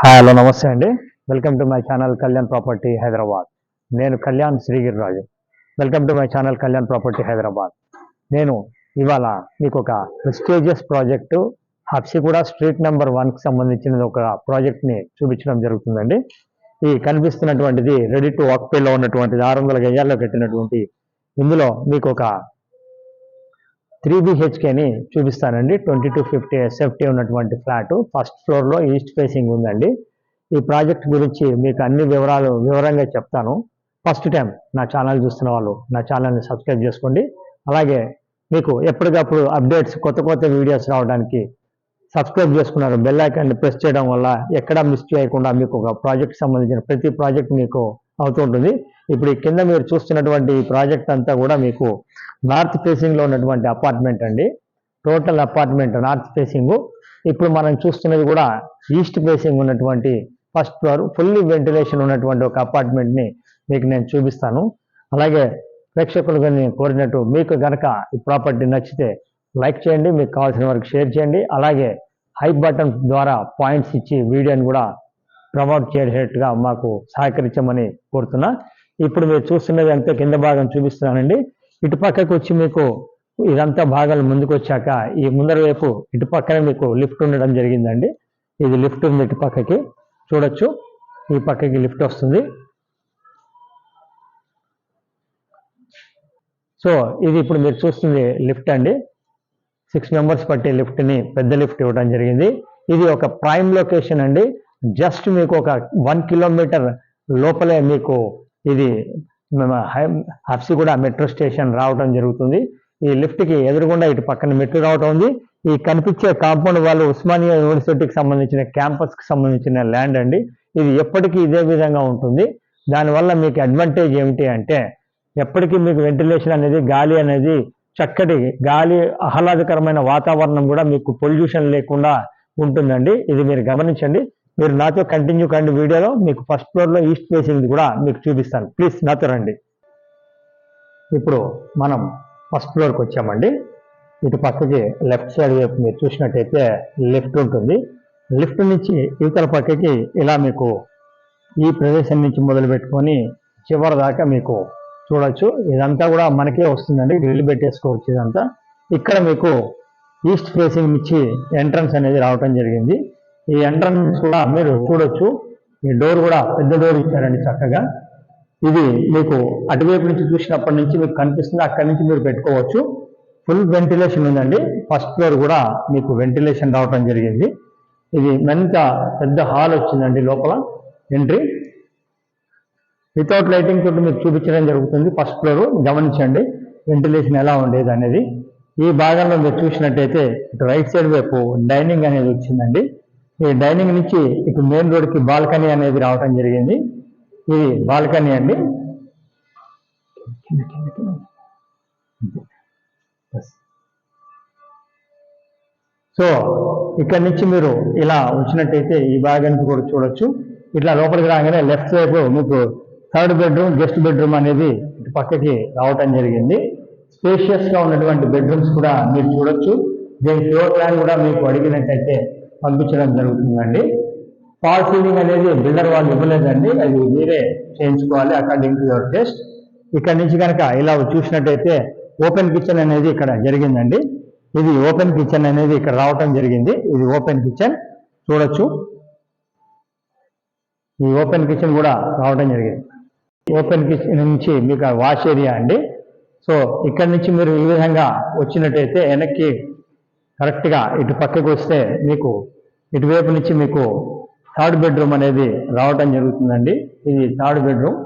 Hi hello నమస్తే అండి. Welcome to my channel Kalyan property Hyderabad నేను Kalyan Srigiriraju. Welcome to my channel Kalyan property Hyderabad నేను ఇవాళ మీకు ఒక ప్రెస్టీజియస్ ప్రాజెక్టు కూడా స్ట్రీట్ నెంబర్ వన్కి సంబంధించిన ఒక ప్రాజెక్ట్ని చూపించడం జరుగుతుందండి. ఈ కనిపిస్తున్నటువంటిది రెడీ టు వాక్పేలో ఉన్నటువంటిది ఆరు వందల గజాల్లో కట్టినటువంటి. ఇందులో మీకు ఒక త్రీ బిహెచ్కేని చూపిస్తానండి. ట్వంటీ టు ఫిఫ్టీ ఎస్ఎఫ్టీ ఉన్నటువంటి ఫ్లాట్. ఫస్ట్ ఫ్లోర్లో ఈస్ట్ ఫేసింగ్ ఉందండి. ఈ ప్రాజెక్ట్ గురించి మీకు అన్ని వివరాలు వివరంగా చెప్తాను. ఫస్ట్ టైం నా ఛానల్ చూస్తున్న వాళ్ళు నా ఛానల్ని సబ్స్క్రైబ్ చేసుకోండి. అలాగే మీకు ఎప్పటికప్పుడు అప్డేట్స్ కొత్త కొత్త వీడియోస్ రావడానికి సబ్స్క్రైబ్ చేసుకున్నారు. బెల్ ఐకాన్ని ప్రెస్ చేయడం వల్ల ఎక్కడా మిస్ చేయకుండా మీకు ఒక ప్రాజెక్ట్ సంబంధించిన ప్రతి ప్రాజెక్ట్ మీకు అవుతుంటుంది ఇప్పుడు ఈ కింద మీరు చూస్తున్నటువంటి ప్రాజెక్ట్ అంతా కూడా మీకు నార్త్ ఫేసింగ్లో ఉన్నటువంటి అపార్ట్మెంట్ అండి. Total apartment north facing. ఇప్పుడు మనం చూస్తున్నది కూడా ఈస్ట్ ఫేసింగ్ ఉన్నటువంటి ఫస్ట్ ఫ్లోర్ ఫుల్లీ వెంటిలేషన్ ఉన్నటువంటి ఒక అపార్ట్మెంట్ని మీకు నేను చూపిస్తాను. అలాగే ప్రేక్షకులు కోరినట్టు మీకు కనుక ఈ ప్రాపర్టీ నచ్చితే లైక్ చేయండి మీకు కావాల్సిన వరకు షేర్ చేయండి. అలాగే హై బటన్ ద్వారా పాయింట్స్ ఇచ్చి వీడియోని కూడా ప్రమోట్ చేసేట్టుగా మాకు సహకరించమని కోరుతున్నా. ఇప్పుడు మీరు చూస్తున్నది అంతా కింద భాగం చూపిస్తున్నానండి. ఇటు పక్కకు వచ్చి మీకు ఇదంతా భాగాలు ముందుకు వచ్చాక ఈ ముందర వైపు ఇటు పక్కనే మీకు లిఫ్ట్ ఉండడం జరిగిందండి. ఇది లిఫ్ట్ ఉంది ఇటు పక్కకి చూడొచ్చు. ఈ పక్కకి లిఫ్ట్ వస్తుంది. సో ఇది ఇప్పుడు మీరు చూస్తుంది లిఫ్ట్ అండి. సిక్స్ మెంబర్స్ పట్టే లిఫ్ట్ని పెద్ద లిఫ్ట్ ఇవ్వడం జరిగింది. ఇది ఒక ప్రైమ్ లొకేషన్ అండి. జస్ట్ మీకు ఒక వన్ కిలోమీటర్ లోపలే మీకు ఇది హప్సి కూడా మెట్రో స్టేషన్ రావడం జరుగుతుంది. ఈ లిఫ్ట్కి ఎదురుగుండా ఇటు పక్కన మెట్రో రావడం ఉంది. ఈ కనిపించే కాంపౌండ్ వాళ్ళు ఉస్మానియా యూనివర్సిటీకి సంబంధించిన క్యాంపస్కి సంబంధించిన ల్యాండ్ అండి. ఇది ఎప్పటికీ ఇదే విధంగా ఉంటుంది. దానివల్ల మీకు అడ్వాంటేజ్ ఏమిటి అంటే ఎప్పటికీ మీకు వెంటిలేషన్ అనేది గాలి అనేది చక్కటి గాలి ఆహ్లాదకరమైన వాతావరణం కూడా మీకు పొల్యూషన్ లేకుండా ఉంటుందండి. ఇది మీరు గమనించండి. మీరు నాతో కంటిన్యూ కండి వీడియోలో. మీకు ఫస్ట్ ఫ్లోర్లో ఈస్ట్ ఫేసింగ్ కూడా మీకు చూపిస్తాను. ప్లీజ్ నాతో రండి. ఇప్పుడు మనం ఫస్ట్ ఫ్లోర్కి వచ్చామండి. ఇటు పక్కకి లెఫ్ట్ సైడ్ వైపు మీరు చూసినట్టయితే లిఫ్ట్ ఉంటుంది. లిఫ్ట్ నుంచి ఇవతల పక్కకి ఇలా మీకు ఈ ప్రదేశం నుంచి మొదలు పెట్టుకొని చివరి దాకా మీకు చూడొచ్చు. ఇదంతా కూడా మనకే వస్తుందండి. గ్రిల్ పెట్టేసుకోవచ్చు ఇదంతా. ఇక్కడ మీకు ఈస్ట్ ఫేసింగ్ నుంచి ఎంట్రన్స్ అనేది రావటం జరిగింది. ఈ ఎంట్రన్స్ కూడా మీరు చూడొచ్చు. ఈ డోర్ కూడా పెద్ద డోర్ ఇచ్చారండి చక్కగా. ఇది మీకు అటువైపు నుంచి చూసినప్పటి నుంచి మీకు కనిపిస్తుంది. అక్కడి నుంచి మీరు పెట్టుకోవచ్చు. ఫుల్ వెంటిలేషన్ ఉందండి. ఫస్ట్ ఫ్లోర్ కూడా మీకు వెంటిలేషన్ రావటం జరిగింది. ఇది మంత పెద్ద హాల్ వచ్చిందండి లోపల ఎంట్రీ. వితౌట్ లైటింగ్ తోటి మీకు చూపించడం జరుగుతుంది. ఫస్ట్ ఫ్లోర్ గమనించండి. వెంటిలేషన్ ఎలా ఉండేది అనేది ఈ భాగంలో మీరు చూసినట్టయితే ఇటు రైట్ సైడ్ వైపు డైనింగ్ అనేది వచ్చిందండి. ఈ డైనింగ్ నుంచి ఇటు మెయిన్ రోడ్కి బాల్కనీ అనేది రావటం జరిగింది. ఇది బాల్కనీ అండి. సో ఇక్కడ నుంచి మీరు ఇలా వచ్చినట్టయితే ఈ భాగానికి కూడా చూడొచ్చు. ఇట్లా లోపలికి రాగానే లెఫ్ట్ వైపు మీకు థర్డ్ బెడ్రూమ్ గెస్ట్ బెడ్రూమ్ అనేది ఇటు పక్కకి రావటం జరిగింది. స్పేషియస్గా ఉన్నటువంటి బెడ్రూమ్స్ కూడా మీరు చూడొచ్చు. దీని ఫ్లోర్ ప్లాన్ కూడా మీకు అడిగినట్టయితే పంపించడం జరుగుతుందండి. ఫాల్ సీలింగ్ అనేది బిల్డర్ వాళ్ళు ఇవ్వలేదండి. అది మీరే చేయించుకోవాలి అకార్డింగ్ టు యువర్ టెస్ట్ ఇక్కడ నుంచి కనుక ఇలా చూసినట్టయితే ఓపెన్ కిచెన్ అనేది ఇక్కడ జరిగిందండి. ఇది ఓపెన్ కిచెన్ అనేది ఇక్కడ రావటం జరిగింది. ఇది ఓపెన్ కిచెన్ చూడొచ్చు. ఈ ఓపెన్ కిచెన్ కూడా రావడం జరిగింది. ఓపెన్ కిచెన్ నుంచి మీకు వాష్ ఏరియా అండి. సో ఇక్కడ నుంచి మీరు ఈ విధంగా వచ్చినట్టయితే వెనక్కి కరెక్ట్గా ఇటు పక్కకు వస్తే మీకు ఇటువైపు నుంచి మీకు థర్డ్ బెడ్రూమ్ అనేది రావటం జరుగుతుందండి. ఇది థర్డ్ బెడ్రూమ్.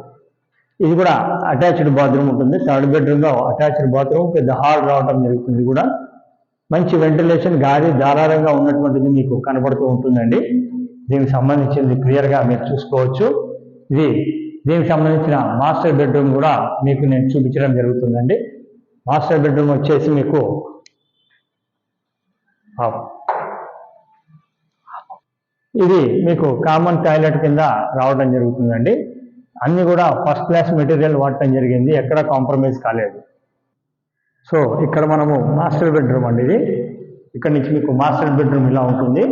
ఇది కూడా అటాచ్డ్ బాత్రూమ్ ఉంటుంది. థర్డ్ బెడ్రూమ్లో అటాచ్డ్ బాత్రూమ్ పెద్ద హాల్ రావటం జరుగుతుంది కూడా. మంచి వెంటిలేషన్ గాలి ధారాళంగా ఉన్నటువంటిది మీకు కనబడుతూ ఉంటుందండి. దీనికి సంబంధించింది క్లియర్గా మీరు చూసుకోవచ్చు. ఇది దీనికి సంబంధించిన మాస్టర్ బెడ్రూమ్ కూడా మీకు నేను చూపించడం జరుగుతుందండి. మాస్టర్ బెడ్రూమ్ వచ్చేసి మీకు ఇది మీకు కామన్ టాయిలెట్ కింద రావడం జరుగుతుందండి. అన్ని కూడా ఫస్ట్ క్లాస్ మెటీరియల్ వాడటం జరిగింది. ఎక్కడ కాంప్రమైజ్ కాలేదు. సో ఇక్కడ మనము మాస్టర్ బెడ్రూమ్ అండి ఇది. ఇక్కడ నుంచి మీకు మాస్టర్ బెడ్రూమ్ ఇలా ఉంటుంది.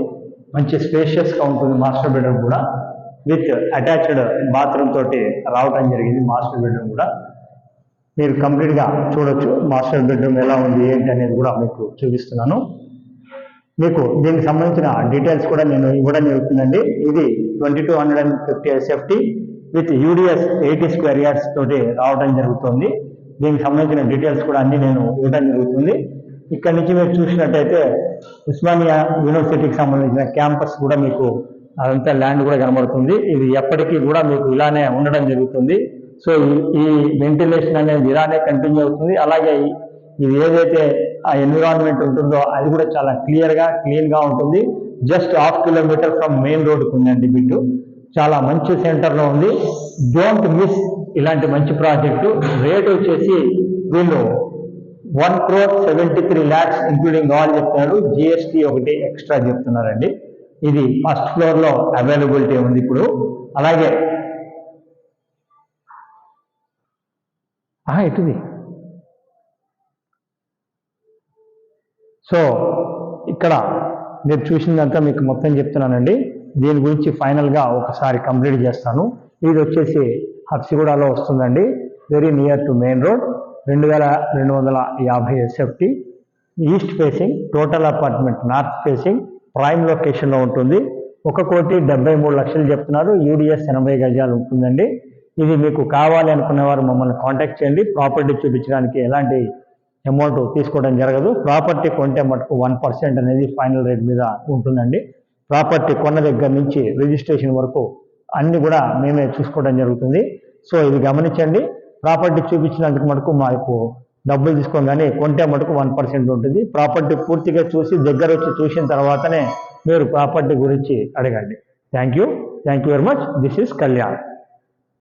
మంచి స్పేషియస్గా ఉంటుంది మాస్టర్ బెడ్రూమ్ కూడా. విత్ అటాచ్డ్ బాత్రూమ్ తోటి రావటం జరిగింది మాస్టర్ బెడ్రూమ్ కూడా. మీరు కంప్లీట్గా చూడొచ్చు మాస్టర్ బెడ్రూమ్ ఎలా ఉంది ఏంటి అనేది కూడా మీకు చూపిస్తున్నాను. మీకు దీనికి సంబంధించిన డీటెయిల్స్ కూడా నేను ఇవ్వడం జరుగుతుందండి. ఇది twenty two hundred and fifty SFT with UDS eighty square yards తోటి రావడం జరుగుతుంది. దీనికి సంబంధించిన డీటెయిల్స్ కూడా అన్ని నేను ఇవ్వడం జరుగుతుంది. ఇక్కడ నుంచి మీరు చూసినట్టయితే ఉస్మానియా యూనివర్సిటీకి సంబంధించిన క్యాంపస్ కూడా మీకు అదంతా ల్యాండ్ కూడా కనబడుతుంది. ఇది ఎప్పటికీ కూడా మీకు ఇలానే ఉండడం జరుగుతుంది. సో ఈ- వెంటిలేషన్ అనేది ఇలానే కంటిన్యూ అవుతుంది. అలాగే ఇది ఏదైతే ఆ ఎన్విరాన్మెంట్ ఉంటుందో అది కూడా చాలా క్లియర్గా క్లీన్గా ఉంటుంది. Just half kilometre from main road ఉందండి బిడ్డు చాలా మంచి సెంటర్లో ఉంది. డోంట్ మిస్ ఇలాంటి మంచి ప్రాజెక్టు రేట్ వచ్చేసి వీళ్ళు one crore seventy three lakhs including all చెప్తున్నారు జిఎస్టీ ఒకటి ఎక్స్ట్రా చెప్తున్నారండి. ఇది ఫస్ట్ ఫ్లోర్లో అవైలబిలిటీ ఉంది ఇప్పుడు. అలాగే ఇటుది సో ఇక్కడ మీరు చూసిందంతా మీకు మొత్తం చెప్తున్నానండి. దీని గురించి ఫైనల్గా ఒకసారి కంప్లీట్ చేస్తాను. ఇది వచ్చేసి హబ్సిగూడలో వస్తుందండి. Very near to main road రెండు వేల రెండు వందల యాభై SFT. East facing total apartment north facing prime లొకేషన్లో ఉంటుంది. ఒక కోటి డెబ్బై మూడు లక్షలు చెప్తున్నారు. యూడిఎస్ ఎనభై గజాలు ఉంటుందండి. ఇది మీకు కావాలి అనుకునేవారు మమ్మల్ని కాంటాక్ట్ చేయండి. ప్రాపర్టీ చూపించడానికి ఎలాంటి అమౌంట్ తీసుకోవడం జరగదు. ప్రాపర్టీ కొంటే మటుకు వన్ పర్సెంట్ అనేది ఫైనల్ రేట్ మీద ఉంటుందండి. ప్రాపర్టీ కొన్న దగ్గర నుంచి రిజిస్ట్రేషన్ వరకు అన్ని కూడా మేమే చూసుకోవడం జరుగుతుంది. సో ఇది గమనించండి. ప్రాపర్టీ చూపించినందుకు మటుకు మాకు డబ్బులు తీసుకోగానే కొంటే మటుకు వన్ పర్సెంట్ ఉంటుంది. ప్రాపర్టీ పూర్తిగా చూసి దగ్గర వచ్చి చూసిన తర్వాతనే మీరు ప్రాపర్టీ గురించి అడగండి. Thank you. Thank you very much. This is Kalyan.